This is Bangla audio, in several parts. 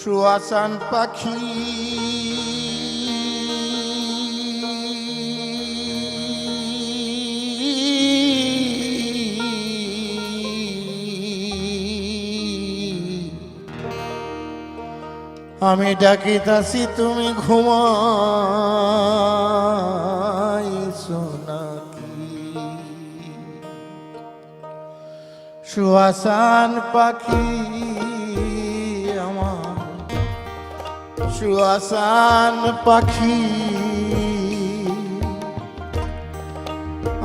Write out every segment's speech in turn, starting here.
সুয়াসান পাখি। আমি ডাকিতাছি তুমি ঘুমাই নাকি? সুয়াসান পাখি। সুয়াসান পাখি।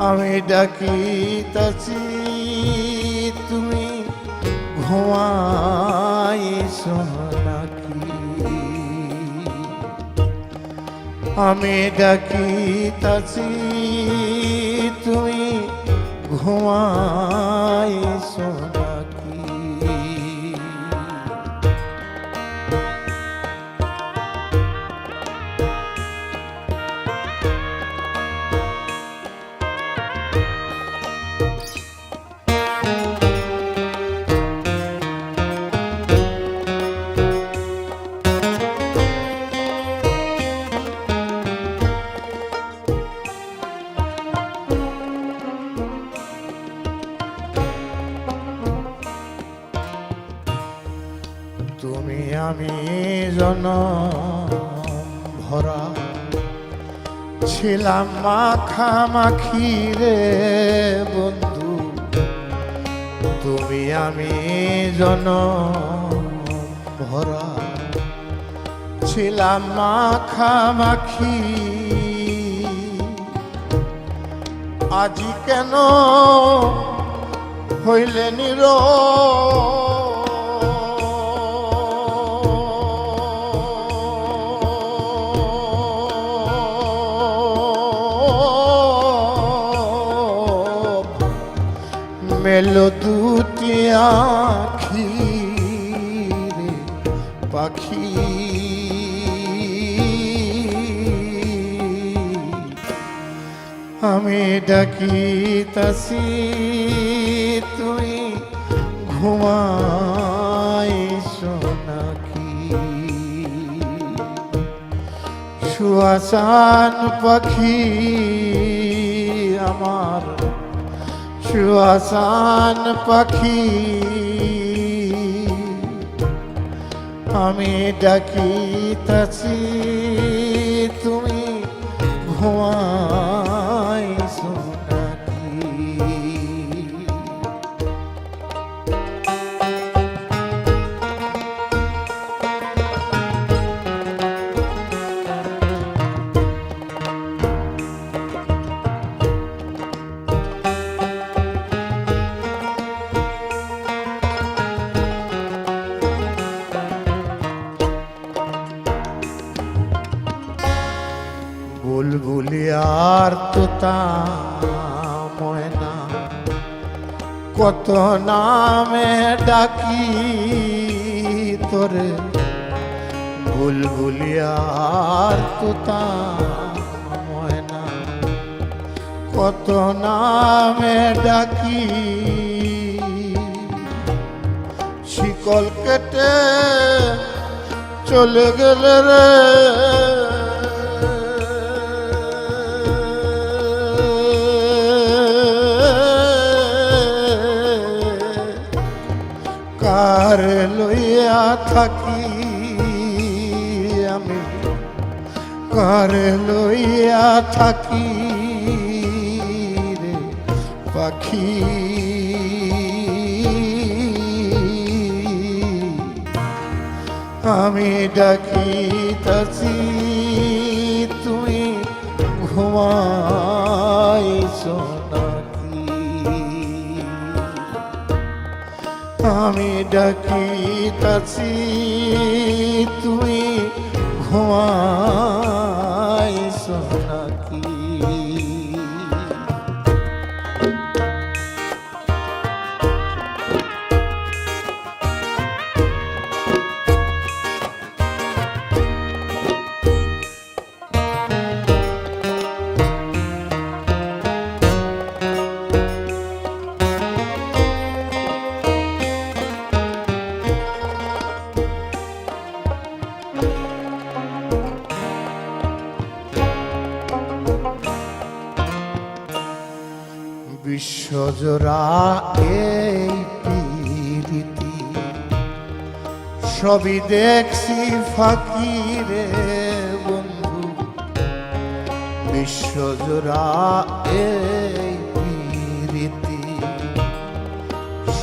আমি ডাকিতাছি তুমি ঘুমাই নাকি? আমি ডাকিতাছি তুমি ঘুমাই আমি জন ভরা ছিলাম মাখামাখি রে বন্ধু, তুমি আমি জন ভরা ছিলাম মাখামাখি। আজি কেন হইলে নির মেলো দুটি আখি পাখি। আমি ডাকিতাছি তুই ঘুমাই নাকি? সুয়াসান পাখি আমার সুয়াসান পাখি আমি ডাকিতাছি তুমি ঘুমাই বুলবুলি আর তোতা ময়না কত নামে ডাকি তোরে। বুলবুলি আর তোতা ময়না কত নামে ডাকি। শিকল কেটে চলে গেলে রে। থাকি আমি কার লইয়া থাকি রে পাখি। আমি ডাকিতাছি তুমি ঘুমাইছ আমি ডাকি তাছি তুমি ঘুমাইছ। বিশ্বজোড়া এই পীরিতি, সবই দেখছি ফাকিরে বন্ধু। বিশ্বজোড়া এই পীরিতি,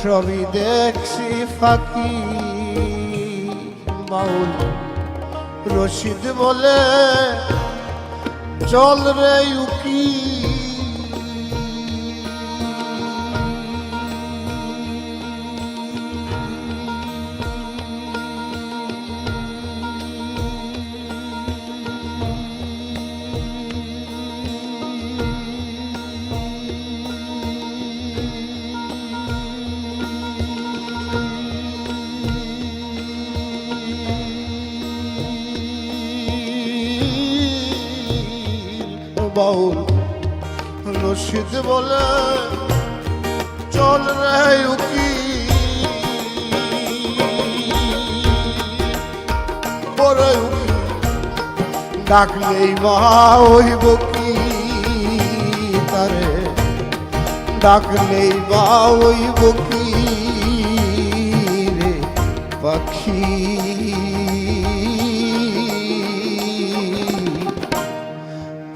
সবই দেখছি ফাঁকি বাউল রশিদ বলে, চল রে উকি রশিদ বলে, চল রে উকি। বড় উকি ডাকলেই বা হইব কি তারে? ডাকলেই বা হইব কি রে পাখি?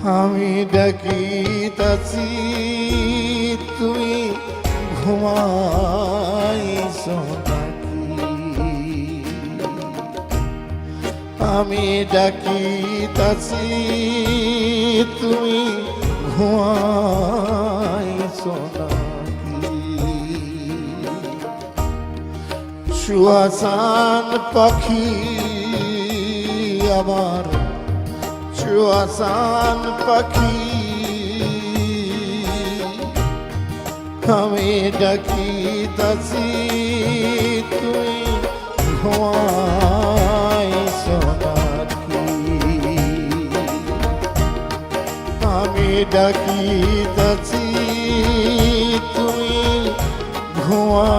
আমি ডাকিতাছি তুমি ঘুমাইছ আমি ডাকিতাছি তুমি ঘুমাইছ সুয়াসান পাখি আমার সুয়াসান পাখি। আমি ডাকিতাছি তুই ঘুমাইছ নাকি আমি ডাকিতাছি তুমি ঘুমা